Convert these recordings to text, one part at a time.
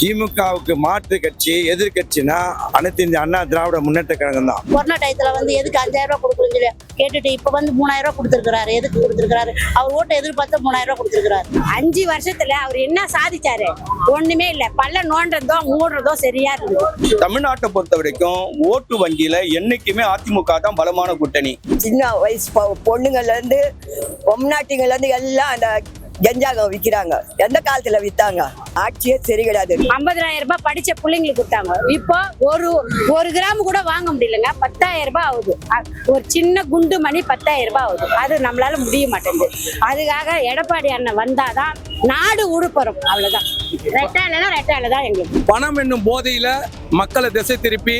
திமுகவுக்கு மாற்று கட்சி எதிர்கட்சினா அனைத்து இந்திய அண்ணா திராவிட முன்னேற்ற கழகம் தான். கொரோனா டயத்துல வந்து எதுக்கு அஞ்சாயிரம் ரூபாய் கொடுக்குறேன்னு சொல்லி கேட்டுட்டு இப்ப வந்து மூணாயிரம் ரூபாய் கொடுத்துருக்காரு எதுக்கு கொடுத்துருக்காரு அவர் ஓட்டை எதிர்பார்த்து மூணாயிரம் ரூபாய் கொடுத்துருக்காரு அஞ்சு வருஷத்துல அவர் என்ன சாதிச்சாரு? ஒண்ணுமே இல்ல. பல்ல நோண்டதோ மூடுறதோ சரியா இருந்தது. தமிழ்நாட்டை பொறுத்த வரைக்கும் ஓட்டு வங்கியில என்னைக்குமே அதிமுக தான் பலமான கூட்டணி. சின்ன வயசு பொ- பொண்ணுங்கள்ல இருந்து பொம்நாட்டிங்கள்ல இருந்து எல்லாம் அந்த கெஞ்சாகம் விக்கிறாங்க. எந்த காலத்துல வித்தாங்க? ஆட்சியே சரி கிடையாது ஐம்பதாயிரம் ரூபாய் படிச்ச பிள்ளைங்களுக்கு கொடுத்தாங்க. இப்போ ஒரு ஒரு கிராம் கூட வாங்க முடியலங்க. பத்தாயிரம் ரூபாய் ஆகுது. ஒரு சின்ன குண்டு மணி பத்தாயிரம் ரூபாய் ஆகுது. அது நம்மளால முடிய மாட்டேங்குது. அதுக்காக எடப்பாடி அண்ணன் வந்தாதான் நாடு உருப்படும் அவ்வளவுதான். ரெட்டாலைனா ரெட்டாலை தான் எங்களுக்கு. பணம் என்னும் போதையில மக்களை திசை திருப்பி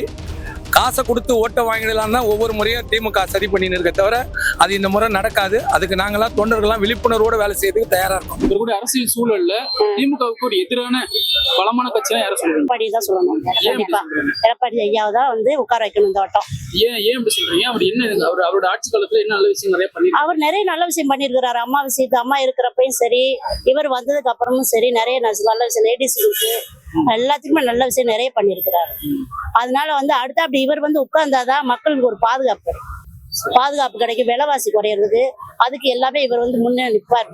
காசை கொடுத்து ஓட்ட வாங்கிடலாம் தான் ஒவ்வொரு முறையும் திமுக சரி பண்ணின்னு இருக்க தவிர அது இந்த முறை நடக்காது. அதுக்கு நாங்களாம் தொண்டர்கள்லாம் விழிப்புணர்வோட வேலை செய்யறதுக்கு தயாரா இருக்கோம். இருக்கக்கூடிய அரசியல் சூழல்ல திமுகவுக்கு ஒரு எதிரான பலமான கட்சியா யார சொல்றீங்க? எடப்பாடி தான் சொல்லணும் கண்டிப்பா. சொல்றீங்க? எடப்பாடி ஐயாவை தான் வந்து உட்கார வைக்கணும் இந்த வட்டம். ஏன் ஏன் இப்படி சொல்றீங்க? அவர் என்ன? அவர் அவரோட ஆட்சி காலத்துல என்ன நல்ல விஷயம் நிறைய பண்ணி அவர் நிறைய நல்ல விஷயம் பண்ணியிருக்கிறாரு அம்மா விஷயத்து அம்மா இருக்கிறப்பையும் சரி இவர் வந்ததுக்கு அப்புறமும் சரி நிறைய நல்ல விஷயம் லேடிஸுக்கு எல்லாத்துக்குமே நல்ல விஷயம் நிறைய பண்ணியிருக்கிறாரு. அதனால வந்து அடுத்து அப்படி இவர் வந்து உட்கார்ந்தாதான் மக்களுக்கு ஒரு பாதுகாப்பு. பாதுகாப்பு கிடைக்கும். விலைவாசி குறையிறதுக்கு அதுக்கு எல்லாமே இவர் வந்து முன்னே நிற்பார்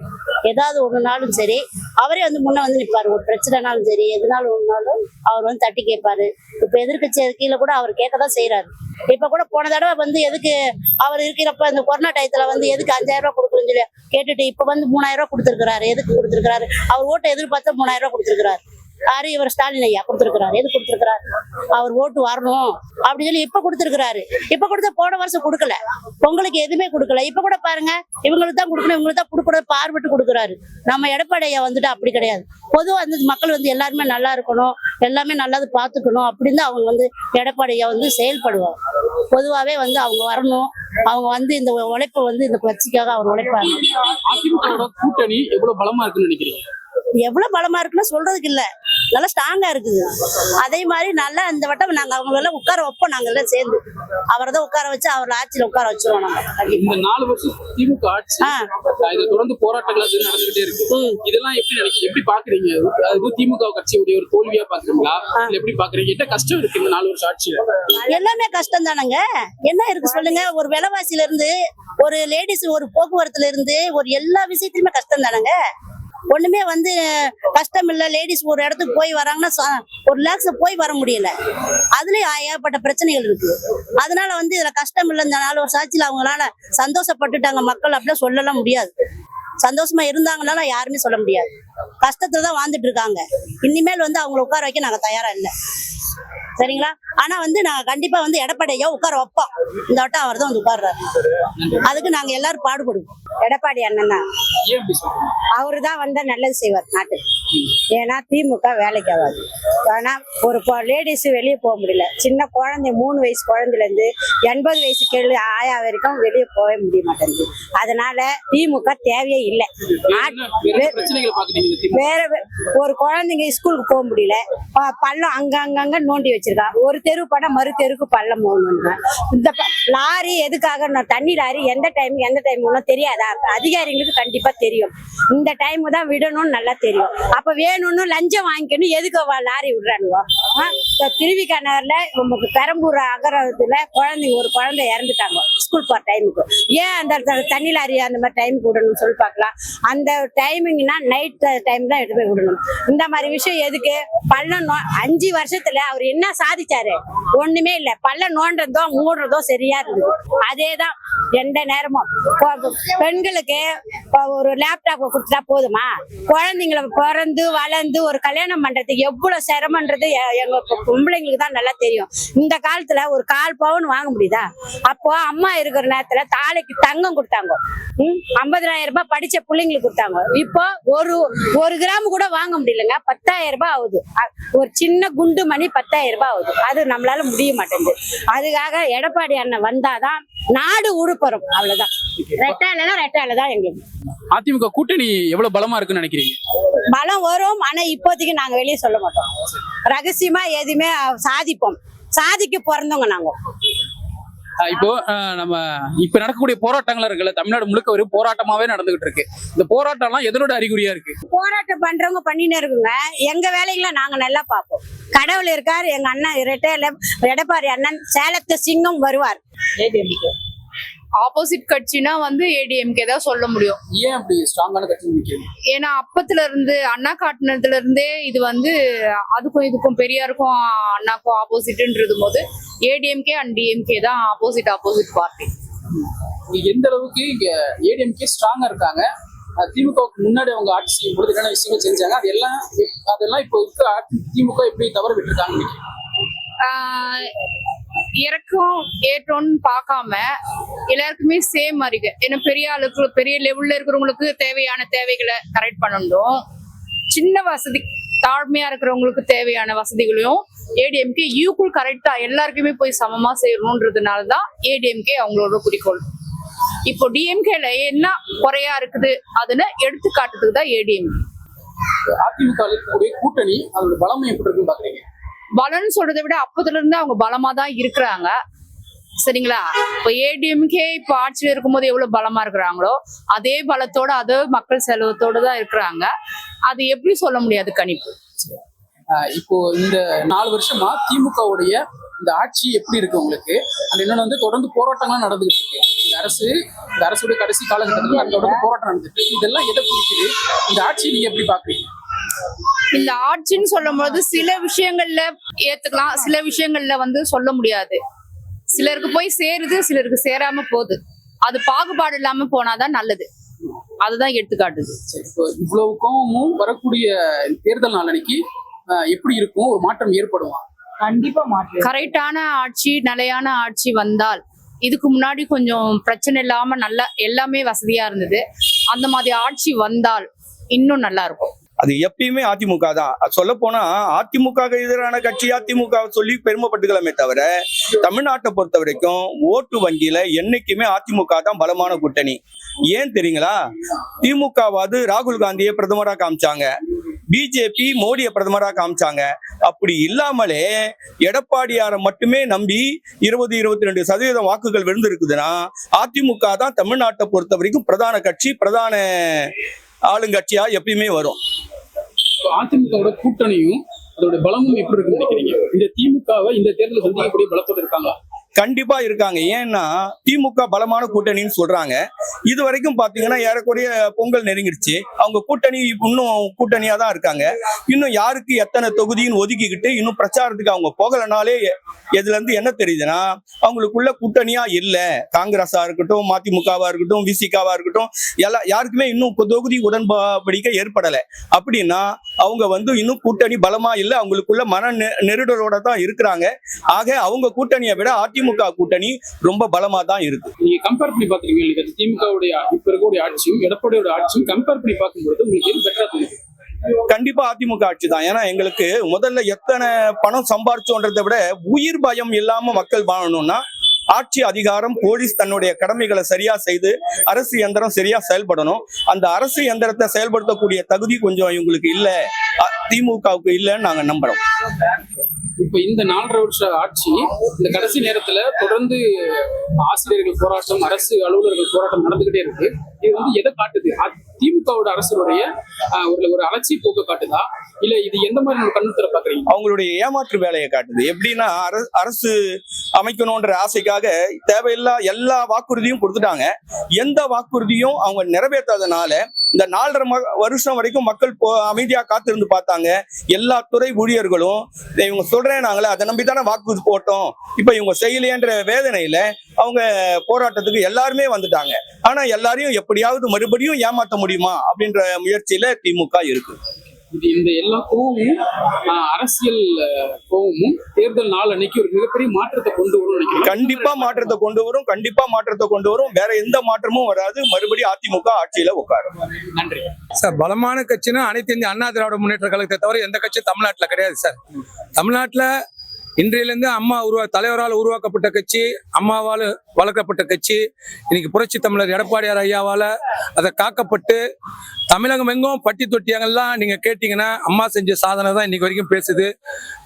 ஏதாவது ஒண்ணுனாலும் சரி அவரே வந்து முன்ன வந்து நிற்பார் ஒரு பிரச்சனைனாலும் சரி எதுனாலும் ஒண்ணுனாலும் அவர் வந்து தட்டி கேட்பாரு. இப்ப எதிர்கட்சி கீழே கூட அவர் கேட்க தான் செய்யறாரு இப்ப கூட போன தடவை வந்து எதுக்கு அவர் இருக்கிறப்ப இந்த கொரோனா டயத்துல வந்து எதுக்கு அஞ்சாயிரம் ரூபாய் கொடுக்குறேன்னு சொல்லி கேட்டுட்டு இப்ப வந்து மூணாயிரம் ரூபாய் கொடுத்துருக்காரு எதுக்கு கொடுத்துருக்காரு அவர் ஓட்டை எதிர்பார்த்து மூணாயிரம் ரூபாய் கொடுத்துருக்காரு யாரு? இவர் ஸ்டாலின் ஐயா கொடுத்துருக்காரு எது கொடுத்துருக்காரு அவர் ஓட்டு வரணும் அப்படின்னு சொல்லி இப்ப கொடுத்துருக்காரு இப்ப கொடுத்த போன வருஷம் கொடுக்கல. பொங்கலுக்கு எதுவுமே கொடுக்கல. இப்ப கூட பாருங்க இவங்களுக்கு தான் கொடுக்கணும் இவங்களுக்கு தான் கொடுக்கறது பார்வைட்டு கொடுக்குறாரு. நம்ம எடப்பாடி ஐயா வந்துட்டு அப்படி கிடையாது. பொதுவா வந்து மக்கள் வந்து எல்லாருமே நல்லா இருக்கணும் எல்லாமே நல்லது பார்த்துக்கணும் அப்படின்னு தான் அவங்க வந்து எடப்பாடி ஐயா வந்து செயல்படுவார் பொதுவாவே வந்து அவங்க வரணும். அவங்க வந்து இந்த உழைப்பை வந்து இந்த கட்சிக்காக அவர் உழைப்பாங்க கூட்டணி எவ்வளவு பலமா இருக்குன்னு நினைக்கிறீங்க? எவ்வளவு பலமா இருக்குன்னு சொல்றதுக்கு இல்ல. நல்லா ஸ்ட்ராங்கா இருக்குது. அதே மாதிரி நல்லா இந்த வட்டம் நாங்க அவங்க எல்லாம் உட்கார வைப்போம் நாங்க எல்லாம் சேர்ந்து. அவரை தான் உட்கார வச்சு அவர் ஆட்சியில உட்கார வச்சிருவோம் நாங்க. இந்த நாலு வருஷம் திமுக ஆட்சி. இது தொடர்ந்து போராட்டங்கள் நடந்துகிட்டே இருக்கு. இதெல்லாம் எப்படி நினைக்க எப்படி பாக்குறீங்க? அது திமுக கட்சியுடைய ஒரு தோல்வியா பாக்குறீங்களா? எப்படி பாக்குறீங்க? என்ன கஷ்டம் இருக்கு இந்த நாலு வருஷம் ஆட்சியில? எல்லாமே கஷ்டம் தானங்க? என்ன இருக்கு சொல்லுங்க? ஒரு விலைவாசியில இருந்து ஒரு லேடிஸ் ஒரு போக்குவரத்துல இருந்து ஒரு எல்லா விஷயத்திலுமே கஷ்டம் தானங்க? ஒண்ணுமே வந்து கஷ்டம் இல்ல. லேடிஸ் ஒரு இடத்துக்கு போய் வராங்கன்னா ஒரு லேக்ஸ் போய் வர முடியல. அதுலயும் ஏகப்பட்ட பிரச்சனைகள் இருக்கு. அதனால வந்து இதுல கஷ்டம் இல்ல இந்த நாலு வருஷம் ஆட்சியில அவங்களால சந்தோஷப்பட்டுட்டாங்க மக்கள் அப்படிலாம் சொல்லலாம் முடியாது. சந்தோஷமா இருந்தாங்கனால யாருமே சொல்ல முடியாது. கஷ்டத்துல தான் வாழ்ந்துட்டு இருக்காங்க. இனிமேல் வந்து அவங்கள உட்கார வைக்க நாங்க தயாரா இல்லை. சரிங்களா? ஆனா வந்து நாங்க கண்டிப்பா வந்து எடப்பாடியோ உட்கார வைப்போம். இந்த வட்டம் அவர் தான் வந்து உட்கார்றாரு. அதுக்கு நாங்க எல்லாரும் பாடுபடுவோம். எடப்பாடி அண்ணன் தான் அவரு தான் வந்தா நல்லது செய்வார் நாட்டுக்கு ஏன்னா திமுக வேலைக்கு ஆகாது. ஆனா ஒரு லேடிஸ் வெளியே போக முடியல. சின்ன குழந்தை மூணு வயசு குழந்தைல இருந்து எண்பது வயசு கேள்வி ஆயா வரைக்கும் வெளியே போகவே முடிய மாட்டேங்குது. அதனால திமுக தேவையே இல்லை. வேற ஒரு குழந்தைங்க ஸ்கூலுக்கு போக முடியல. பள்ளம் அங்க அங்கங்க நோண்டி வச்சிருக்கான் ஒரு தெரு போனா மறு தெருக்கு பள்ளம் போகணுங்க இந்த லாரி எதுக்காக தண்ணி லாரி எந்த டைம் எந்த டைம் தெரியாதா? அதிகாரிங்களுக்கு கண்டிப்பா தெரியும். இந்த டைம் தான் விடணும்னு நல்லா தெரியும். அப்ப வேணும்னு லஞ்சம் வாங்கிக்கணும். எதுக்கு வா- லாரி விடுறானுவோ? ஆ, திருவிக்கா நகர்ல நமக்கு பெரம்பூர் அகரத்துல குழந்தைங்க ஒரு குழந்தை இறந்துட்டாங்க. ஸ்கூல் போற டைமுக்கு ஏன் அந்த தண்ணி லாரி அந்த மாதிரி டைமுக்கு விடணும்னு சொல்லி பார்க்கலாம் அந்த டைமிங்னா நைட் டைம் தான் எடுத்து போய் விடணும். இந்த மாதிரி விஷயம் எதுக்கு? பள்ளம் அஞ்சு வருஷத்துல அவர் என்ன சாதிச்சாரு. ஒண்ணுமே இல்ல. பள்ளம் நோண்டதோ மூடுறதோ சரியா இருந்தது. அதேதான் எந்த நேரமும். பெண்களுக்கு ஒரு லேப்டாப் கொடுத்துட்டா போதுமா? குழந்தைங்களை பிறந்து வளர்ந்து ஒரு கல்யாணம் பண்றதுக்கு எவ்வளவு சிரமன்றது எங்க பொம்பளைங்களுக்கு தான் நல்லா தெரியும். இந்த காலத்துல ஒரு கால் பவுன் வாங்க முடியுதா? அப்போ அம்மா இருக்கிற நேரத்துல தாலைக்கு தங்கம் கொடுத்தாங்க. ஐம்பதாயிரம் ரூபாய் படிச்ச பிள்ளைங்களுக்கு கொடுத்தாங்க. இப்போ ஒரு ஒரு கிராம் கூட வாங்க முடியலங்க. பத்தாயிரம் ரூபாய் ஆகுது. ஒரு சின்ன குண்டு மணி பத்தாயிரம் ரூபாய் ஆகுது. அது நம்மளால முடிய மாட்டேங்குது. அதுக்காக எடப்பாடி அண்ணன் வந்தாதான் நாடு உருப்படும் அவ்வளவுதான். ரெட்டாலைனா ரெட்டாலை தான் எங்களுக்கு அதிமுக கூட்டணி எவ்வளவு பலமா இருக்குன்னு நினைக்கிறீங்க? பலம் வரும். ஆனா இப்போதைக்கு நாங்க வெளியே சொல்ல மாட்டோம். ரகசியமா எதுவுமே சாதிப்போம். சாதிக்க பிறந்தவங்க நாங்க. இப்போ நம்ம இப்ப நடக்கக்கூடிய போராட்டங்கள் இருக்குல்ல தமிழ்நாடு முழுக்க ஒரு போராட்டமாவே நடந்துகிட்டு இருக்கு. இந்த போராட்டம்லாம் எதனோட அறிகுறியா இருக்கு? போராட்டம் பண்றவங்க பண்ணினே இருக்குங்க. எங்க வேலைகளை நாங்க நல்லா பார்ப்போம். கடவுள் இருக்கார். எங்க அண்ணன் இரட்டையில எடப்பாடி அண்ணன் சேலத்து சிங்கம் வருவார். ஆப்போசிட் கட்சினா வந்து ஏடிஎம்கே தான் சொல்ல முடியும். ஏன் அப்படி ஸ்ட்ராங்கான கட்சி ஏன்னா அப்பத்துல இருந்து அண்ணா காட்டினதுல இருந்தே இது வந்து அதுக்கும் இதுக்கும் பெரியாருக்கும் அண்ணாக்கும் ஆப்போசிட்ன்றது போது ஏடிஎம்கே அண்ட் டிஎம்கே தான் ஆப்போசிட் ஆப்போசிட் பார்ட்டி. எந்த அளவுக்கு இங்க ஏடிஎம்கே ஸ்ட்ராங்கா இருக்காங்க? திமுகவுக்கு முன்னாடி அவங்க ஆட்சி செய்யும் பொழுது என்னென்ன விஷயங்கள் செஞ்சாங்க? அதெல்லாம் அதெல்லாம் இப்போ இருக்க திமுக எப்படி தவற ஆஹ் இறக்கும் ஏற்றோன்னு பார்க்காம எல்லாருக்குமே சேம் மாதிரி ஏன்னா பெரிய ஆளுக்கு பெரிய லெவல்ல இருக்கிறவங்களுக்கு தேவையான தேவைகளை கரெக்ட் பண்ணணும். சின்ன வசதி தாழ்மையா இருக்கிறவங்களுக்கு தேவையான வசதிகளையும் ஏடிஎம்கே ஈக்குவல் கரெக்டா எல்லாருக்குமே போய் சமமா செய்யணுன்றதுனால தான் ஏடிஎம்கே அவங்களோட குறிக்கோள். இப்போ டிஎம்கேல என்ன குறையா இருக்குது? அதுன்னு எடுத்துக்காட்டுறதுக்கு தான் ஏடிஎம் அதிமுக கூட்டணி அதோட பலம் எப்படி இருக்குன்னு பாக்குறீங்க பலன்னு சொல்றதை விட அப்பத்துல இருந்து அவங்க பலமா தான் இருக்கிறாங்க. சரிங்களா? இப்போ ஏடிஎம்கே இப்போ ஆட்சியில் இருக்கும்போது எவ்வளவு பலமா இருக்கிறாங்களோ அதே பலத்தோட அதே மக்கள் செலவத்தோடு தான் இருக்கிறாங்க. அது எப்படி சொல்ல முடியாது கணிப்பு? இப்போ இந்த நாலு வருஷமா திமுகவுடைய இந்த ஆட்சி எப்படி இருக்கு உங்களுக்கு? அந்த இன்னொன்று வந்து தொடர்ந்து போராட்டங்கள்லாம் நடந்துகிட்டு இருக்கு. இந்த அரசு இந்த அரசுடைய கடைசி காலகட்டத்தில் தொடர்ந்து போராட்டம் நடந்துட்டு இருக்கு. இதெல்லாம் எதை குறிக்குது? இந்த ஆட்சியை நீங்க எப்படி பாக்குறீங்க? இந்த ஆட்சின்னு சொல்லும் போது சில விஷயங்கள்ல ஏத்துக்கலாம் சில விஷயங்கள்ல வந்து சொல்ல முடியாது. சிலருக்கு போய் சேருது சிலருக்கு சேராம போகுது. அது பாகுபாடு இல்லாம போனாதான் நல்லது. அதுதான் எடுத்துக்காட்டுது. இவ்வளவு கோவமும் வரக்கூடிய தேர்தல் நாளன்னைக்கு எப்படி இருக்கும்? ஒரு மாற்றம் ஏற்படுமா. கரெக்டான ஆட்சி நிலையான ஆட்சி வந்தால் இதுக்கு முன்னாடி கொஞ்சம் பிரச்சனை இல்லாம நல்லா எல்லாமே வசதியா இருந்தது. அந்த மாதிரி ஆட்சி வந்தால் இன்னும் நல்லா இருக்கும். அது எப்பயுமே அதிமுக தான். சொல்ல போனா அதிமுக எதிரான கட்சி அதிமுக சொல்லி பெருமைப்பட்டுக்கலாமே தவிர தமிழ்நாட்டை பொறுத்த வரைக்கும் ஓட்டு வங்கியில என்னைக்குமே அதிமுக தான் பலமான கூட்டணி. ஏன் தெரியுங்களா? திமுகவாது ராகுல் காந்தியை பிரதமரா காமிச்சாங்க. பிஜேபி மோடியை பிரதமரா காமிச்சாங்க. அப்படி இல்லாமலே எடப்பாடியாரை மட்டுமே நம்பி இருபது இருபத்தி ரெண்டு சதவீதம் வாக்குகள் விழுந்திருக்குதுன்னா அதிமுக தான் தமிழ்நாட்டை பொறுத்த வரைக்கும் பிரதான கட்சி பிரதான ஆளுங்கட்சியா எப்பயுமே வரும். அதிமுக அதிமுகவோட கூட்டணியும் அதோட பலமும் எப்படி இருக்குன்னு நினைக்கிறீங்க? இந்த திமுகவை இந்த தேர்தல் சந்திக்கக்கூடிய பலத்தோடு இருக்காங்களா? கண்டிப்பா இருக்காங்க. ஏன்னா திமுக பலமான கூட்டணின்னு சொல்றாங்க. இது வரைக்கும் பாத்தீங்கன்னா ஏறக்குறைய பொங்கல் நெருங்கிடுச்சு. அவங்க கூட்டணி இன்னும் கூட்டணியா தான் இருக்காங்க. இன்னும் யாருக்கு எத்தனை தொகுதின்னு ஒதுக்கிக்கிட்டு இன்னும் பிரச்சாரத்துக்கு அவங்க போகலனாலே இதுல இருந்து என்ன தெரியுதுன்னா அவங்களுக்குள்ள கூட்டணியா இல்ல. காங்கிரஸா இருக்கட்டும் மதிமுகவா இருக்கட்டும் விசிகாவா இருக்கட்டும் எல்லா யாருக்குமே இன்னும் தொகுதி உடன்படிக்கை ஏற்படல. அப்படின்னா அவங்க வந்து இன்னும் கூட்டணி பலமா இல்ல. அவங்களுக்குள்ள மன நெருடலோட தான் இருக்கிறாங்க. ஆக அவங்க கூட்டணியை விட அதிமுக கூட்டணி ரொம்ப பலமா தான் இருக்கு. நீங்க கம்பேர் பண்ணி இல்லையா? திமுகவுடைய இப்ப இருக்கக்கூடிய ஆட்சியும் எடப்பாடியோட ஆட்சியும் கம்பேர் பண்ணி பார்க்கும்போது உங்களுக்கு எது பெட்டரா தோணுது கண்டிப்பா அதிமுக ஆட்சி தான். ஏன்னா எங்களுக்கு முதல்ல எத்தனை பணம் சம்பாரிச்சோன்றதை விட உயிர் பயம் இல்லாம மக்கள் வாழணும்னா ஆட்சி அதிகாரம் போலீஸ் தன்னுடைய கடமைகளை சரியா செய்து அரசு இயந்திரம் சரியா செயல்படணும். அந்த அரசு இயந்திரத்தை செயல்படுத்தக்கூடிய தகுதி கொஞ்சம் இவங்களுக்கு இல்ல. திமுகவுக்கு இல்லைன்னு நாங்க நம்புறோம். இப்ப இந்த நாலரை வருஷ ஆட்சி இந்த கடைசி நேரத்துல தொடர்ந்து ஆசிரியர்கள் போராட்டம் அரசு அலுவலர்கள் போராட்டம் நடந்துகிட்டே இருக்கு. இது வந்து எதை காட்டுது? திமுகவோட அரசுடைய ஒரு ஒரு அலட்சி போக்கு காட்டுதா? இல்ல இது எந்த மாதிரி ஒரு பாக்குறீங்க? அவங்களுடைய ஏமாற்று வேலையை காட்டுது. எப்படின்னா அரசு அமைக்கணும்ன்ற ஆசைக்காக தேவையில்லா எல்லா வாக்குறுதியும் கொடுத்துட்டாங்க. எந்த வாக்குறுதியும் அவங்க நிறைவேற்றாதனால இந்த நாலரை வருஷம் வரைக்கும் மக்கள் அமைதியா காத்திருந்து பார்த்தாங்க. எல்லா துறை ஊழியர்களும் இவங்க சொல்றேன் நாங்களே அதை நம்பி தானே வாக்கு போட்டோம். இப்ப இவங்க செய்யலையன்ற வேதனையில அவங்க போராட்டத்துக்கு எல்லாருமே வந்துட்டாங்க. ஆனா எல்லாரையும் எப்படியாவது மறுபடியும் ஏமாத்த முடியுமா அப்படின்ற முயற்சியில திமுக இருக்கு. இது இந்த எல்லா கோவமும் அரசியல் கோவமும் தேர்தல் நாள் அன்னைக்கு ஒரு மிகப்பெரிய மாற்றத்தை கொண்டு நினைக்கிறேன். கண்டிப்பா மாற்றத்தை கொண்டு வரும் கண்டிப்பா மாற்றத்தை கொண்டு வரும். வேற எந்த மாற்றமும் வராது. மறுபடியும் அதிமுக ஆட்சியில உட்காரும். நன்றி. சார் பலமான கட்சினா அனைத்து இந்திய அண்ணா திராவிட முன்னேற்ற கழகத்தை தவிர எந்த கட்சியும் தமிழ்நாட்டில் கிடையாது சார். தமிழ்நாட்டில் இன்றையிலிருந்து அம்மா உருவா தலைவரால் உருவாக்கப்பட்ட கட்சி அம்மாவால் வளர்க்கப்பட்ட கட்சி இன்னைக்கு புரட்சி தமிழர் எடப்பாடியார் ஐயாவால் அதை காக்கப்பட்டு தமிழகம் எங்கும் பட்டி தொட்டியாங்கெல்லாம் நீங்கள் கேட்டிங்கன்னா அம்மா செஞ்ச சாதனை தான் இன்னைக்கு வரைக்கும் பேசுது.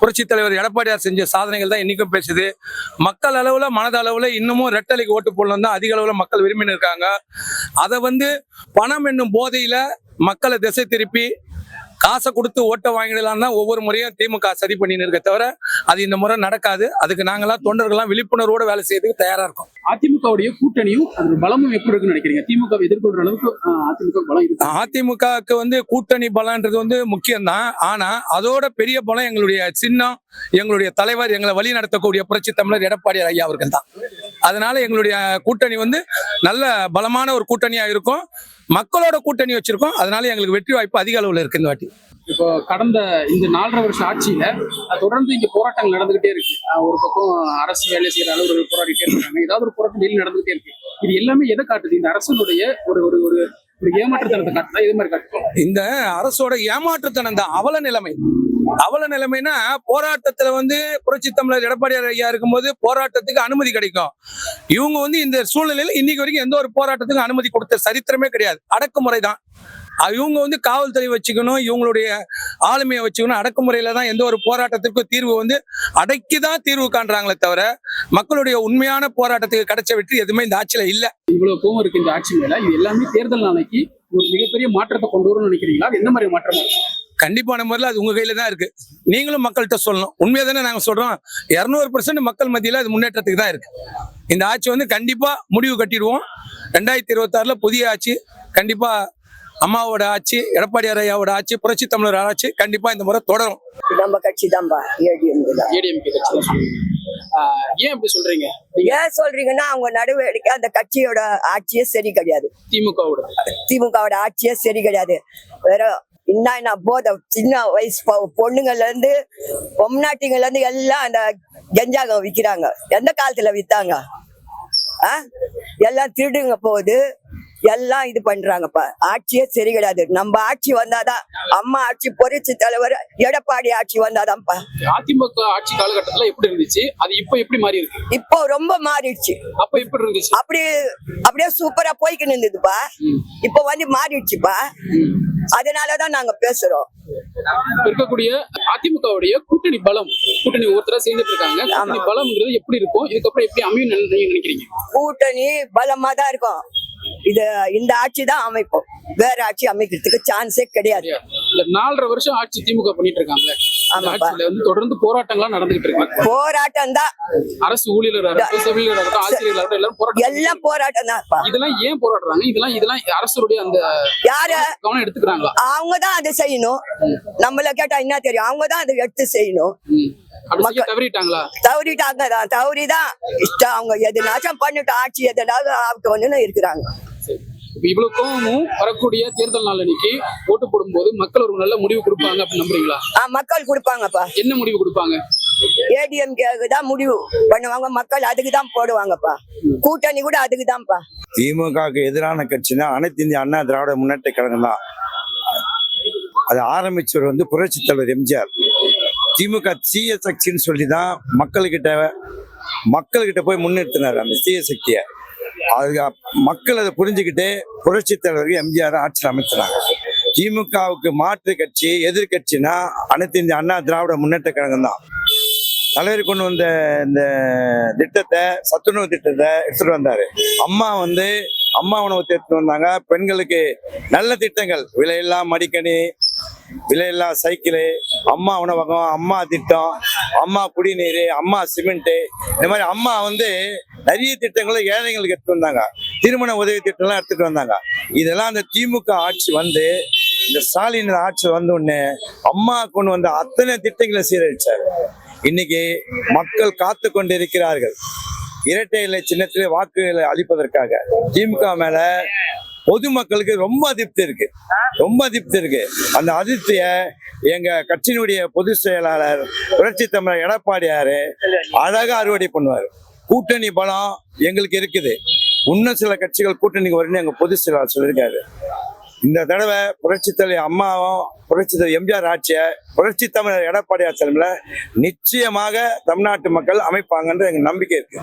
புரட்சி தலைவர் எடப்பாடியார் செஞ்ச சாதனைகள் தான் இன்றைக்கும் பேசுது. மக்கள் அளவில் மனதளவில் இன்னமும் ரெட்டலைக்கு ஓட்டு போடலாம் தான் அதிக அளவில் மக்கள் விரும்பின்னு இருக்காங்க. அதை வந்து பணம் என்னும் போதையில் மக்களை திசை திருப்பி காசை கொடுத்து ஓட்டை வாங்கிடலாம் தான் ஒவ்வொரு முறையும் திமுக சரி பண்ணின்னு இருக்க தவிர அது இந்த முறை நடக்காது. அதுக்கு நாங்களாம் தொண்டர்கள்லாம் விழிப்புணர்வோட வேலை செய்யறதுக்கு தயாரா இருக்கோம். அதிமுகவுடைய கூட்டணியும் அதோட பலமும் எப்படி இருக்குன்னு நினைக்கிறீங்க? திமுக எதிர்கொள்ற அளவுக்கு அதிமுக பலம் இருக்கு? அதிமுகவுக்கு வந்து கூட்டணி பலம்ன்றது வந்து முக்கியம்தான். ஆனா அதோட பெரிய பலம் எங்களுடைய சின்னம் எங்களுடைய தலைவர் எங்களை வழி நடத்தக்கூடிய புரட்சி தமிழர் எடப்பாடியார் ஐயா அவர்கள் தான் அதனால எங்களுடைய கூட்டணி வந்து நல்ல பலமான ஒரு கூட்டணியா இருக்கும். மக்களோட கூட்டணி வச்சிருக்கோம். அதனால எங்களுக்கு வெற்றி வாய்ப்பு அதிக அளவில் இருக்கு இந்த வாட்டி. இப்போ கடந்த இந்த நாலரை வருஷம் ஆட்சியில தொடர்ந்து இங்க போராட்டங்கள் நடந்துகிட்டே இருக்கு. ஒரு பக்கம் அரசு வேலை செய்யற அலுவலர்கள் போராடிட்டே இருக்காங்க. ஏதாவது ஒரு போராட்டம் டெய்லி நடந்துகிட்டே இருக்கு. இது எல்லாமே எதை காட்டுது? இந்த அரசனுடைய ஒரு ஒரு ஒரு ஏமாற்றுத்தனத்தை காட்டுதா? இது மாதிரி காட்டுது? இந்த அரசோட ஏமாற்றுத்தனம் தான் அவல நிலைமை. அவல நிலைமைனா போராட்டத்துல வந்து புரட்சி தமிழர் எடப்பாடியார் ஐயா இருக்கும்போது போராட்டத்துக்கு அனுமதி கிடைக்கும். இவங்க வந்து இந்த சூழ்நிலையில இன்னைக்கு வரைக்கும் எந்த ஒரு போராட்டத்துக்கும் அனுமதி கொடுத்த சரித்திரமே கிடையாது. அடக்குமுறை தான். இவங்க வந்து காவல்துறை வச்சுக்கணும் இவங்களுடைய ஆளுமையை வச்சுக்கணும். அடக்குமுறையில தான் எந்த ஒரு போராட்டத்திற்கும் தீர்வு வந்து அடக்கி தான் தீர்வு காண்றாங்களே தவிர மக்களுடைய உண்மையான போராட்டத்துக்கு கிடைச்ச வெற்றி எதுவுமே இந்த ஆட்சியில இல்ல. இவ்வளவு கோவம் இருக்கு இந்த ஆட்சி மேல. இது எல்லாமே தேர்தல் நாளைக்கு ஒரு மிகப்பெரிய மாற்றத்தை கொண்டு வரும்னு நினைக்கிறீங்களா? எந்த மாதிரி மாற்றமா? கண்டிப்பான முறையில் அது உங்க கையில தான் இருக்கு. நீங்களும் மக்கள்கிட்ட சொல்லணும். உண்மையா தானே நாங்க சொல்றோம். இருநூறு பர்சன்ட் மக்கள் மத்தியில அது முன்னேற்றத்துக்கு தான் இருக்கு. இந்த ஆட்சி வந்து கண்டிப்பா முடிவு கட்டிடுவோம். ரெண்டாயிரத்தி இருபத்தாறுல புதிய ஆட்சி கண்டிப்பா அம்மாவோட ஆட்சி எடப்பாடியார் ஐயாவோட ஆட்சி புரட்சி தமிழர் ஆட்சி கண்டிப்பா இந்த முறை தொடரும். நம்ம கட்சி தான்பா ஏடிஎம் தான். ஏடிஎம்கே கட்சி. ஏன் அப்படி சொல்றீங்க? ஏன் சொல்றீங்கன்னா அவங்க நடவடிக்கை அந்த கட்சியோட ஆட்சியே சரி கிடையாது. திமுகவோட. திமுகவோட ஆட்சியே சரி கிடையாது. வேற என்ன என்ன போத சின்ன வயசு பொண்ணுங்கள்ல இருந்து பொம்நாட்டிங்கள்ல இருந்து எல்லாம் அந்த கெஞ்சாகம் விக்கிறாங்க. எந்த காலத்துல வித்தாங்க? ஆ? எல்லாம் திருடுங்க போகுது. எல்லாம் இது பண்றாங்கப்பா. ஆட்சியே சரி கிடையாது நம்ம ஆட்சி வந்தாதான் அம்மா ஆட்சி புரட்சி தலைவர் எடப்பாடி ஆட்சி வந்தாதான்ப்பா. அதிமுக ஆட்சி காலகட்டத்துல எப்படி இருந்துச்சு? அது இப்ப எப்படி மாறி இருக்கு? இப்போ ரொம்ப மாறிடுச்சு. அப்ப எப்படி இருந்துச்சு? அப்படி அப்படியே சூப்பரா போய்க்கு நின்றுதுப்பா ம். இப்போ வந்து மாறிடுச்சுப்பா. அதனாலதான் நாங்க பேசுறோம். இருக்கக்கூடிய அதிமுகவுடைய கூட்டணி பலம் கூட்டணி ஒருத்தரா சேர்ந்துட்டு இருக்காங்க. கூட்டணி பலம்ங்கிறது எப்படி இருக்கும்? இதுக்கப்புறம் எப்படி அமையும் நினைக்கிறீங்க? கூட்டணி பலமா தான் இருக்கும். இது இந்த ஆட்சி தான் அமைப்போம். வேற ஆட்சி அமைக்கிறதுக்கு சான்ஸே கிடையாது. நாலரை வருஷம் ஆட்சி திமுக பண்ணிட்டு வந்து தொடர்ந்து போராட்டங்களா நடந்துகிட்டு இருக்கு. போராட்டம் தான். அரசு போராட்டம் எல்லாம் போராட்டம் தான்ப்பா இதெல்லாம் ஏன் போராடுறாங்க? இதெல்லாம் இதெல்லாம் அரசுடைய அந்த யாரு? கவனம் எடுத்துக்கிறாங்களா? அவங்க தான் அதை செய்யணும். நம்மள கேட்டா என்ன தெரியும்? அவங்க தான் அதை எடுத்து செய்யணும். தவறிட்டாங்களா? தவறிட்டாங்க தான். தவறிதான். இஷ்டம். அவங்க எதுனாச்சும் பண்ணிட்டு ஆட்சி எதனாவது ஆகணும்னு இருக்கிறாங்க. இப்ப இவ்வளவு கோவமும் வரக்கூடிய தேர்தல் நாள் அன்னைக்கு ஓட்டு போடும்போது மக்கள் ஒரு நல்ல முடிவு கொடுப்பாங்க அப்படின்னு நம்புறீங்களா? ஆ, மக்கள் கொடுப்பாங்கப்பா. என்ன முடிவு கொடுப்பாங்க? ஏடிஎம்கேக்கு தான் முடிவு பண்ணுவாங்க. மக்கள் அதுக்கு தான் போடுவாங்கப்பா. கூட்டணி கூட அதுக்கு தான்ப்பா. திமுகவுக்கு எதிரான கட்சினா அனைத்து இந்திய அண்ணா திராவிட முன்னேற்ற கழகம் தான். அது ஆரம்பிச்சவர் வந்து புரட்சி தலைவர் எம்ஜிஆர். திமுக தீய சக்தின்னு சொல்லி தான் மக்கள்கிட்ட மக்கள்கிட்ட போய் முன்னிறுத்தினார் அந்த தீய சக்தியை அது மக்கள் அதை புரிஞ்சுக்கிட்டு புரட்சி தலைவர்கள் எம்ஜிஆர் ஆட்சியில் அமைச்சினாங்க திமுகவுக்கு மாற்று கட்சி எதிர்கட்சினா அனைத்து இந்திய அண்ணா திராவிட முன்னேற்ற கழகம் தான். தலைவர் கொண்டு வந்த இந்த திட்டத்தை சத்துணவு திட்டத்தை எடுத்துட்டு வந்தாரு. அம்மா வந்து அம்மா உணவு எடுத்துட்டு வந்தாங்க. பெண்களுக்கு நல்ல திட்டங்கள். விலையில்லா மடிக்கணி விலையில்லா சைக்கிளு அம்மா உணவகம் அம்மா திட்டம் அம்மா குடிநீர் அம்மா சிமெண்ட்டு. இந்த மாதிரி அம்மா வந்து நிறைய திட்டங்களை ஏழைங்களுக்கு எடுத்துட்டு வந்தாங்க. திருமண உதவி திட்டம்லாம் எடுத்துட்டு வந்தாங்க. இதெல்லாம் அந்த திமுக ஆட்சி வந்து இந்த ஸ்டாலின் ஆட்சி வந்த உடனே அம்மா கொண்டு வந்த அத்தனை திட்டங்களை சீரழிச்சார். இன்னைக்கு மக்கள் காத்து கொண்டிருக்கிறார்கள். இரட்டை இலை சின்னத்திலே வாக்குகளை அளிப்பதற்காக திமுக மேல பொதுமக்களுக்கு ரொம்ப அதிருப்தி இருக்கு. ரொம்ப அதிருப்தி இருக்கு. அந்த அதிருப்திய எங்க கட்சியினுடைய பொதுச் செயலாளர் புரட்சி தமிழர் எடப்பாடியாரு அழகா அறுவடை பண்ணுவார். கூட்டணி பலம் எங்களுக்கு இருக்குது. இன்னும் சில கட்சிகள் கூட்டணிக்கு வரும்னு எங்க பொது செயலாளர் சொல்லியிருக்காரு. இந்த தடவை புரட்சி தலைவர் அம்மாவும் புரட்சி தலைவர் எம்ஜிஆர் ஆட்சியை புரட்சி தமிழர் எடப்பாடியார் தலைமையில நிச்சயமாக தமிழ்நாட்டு மக்கள் அமைப்பாங்கன்ற எங்க நம்பிக்கை இருக்கு.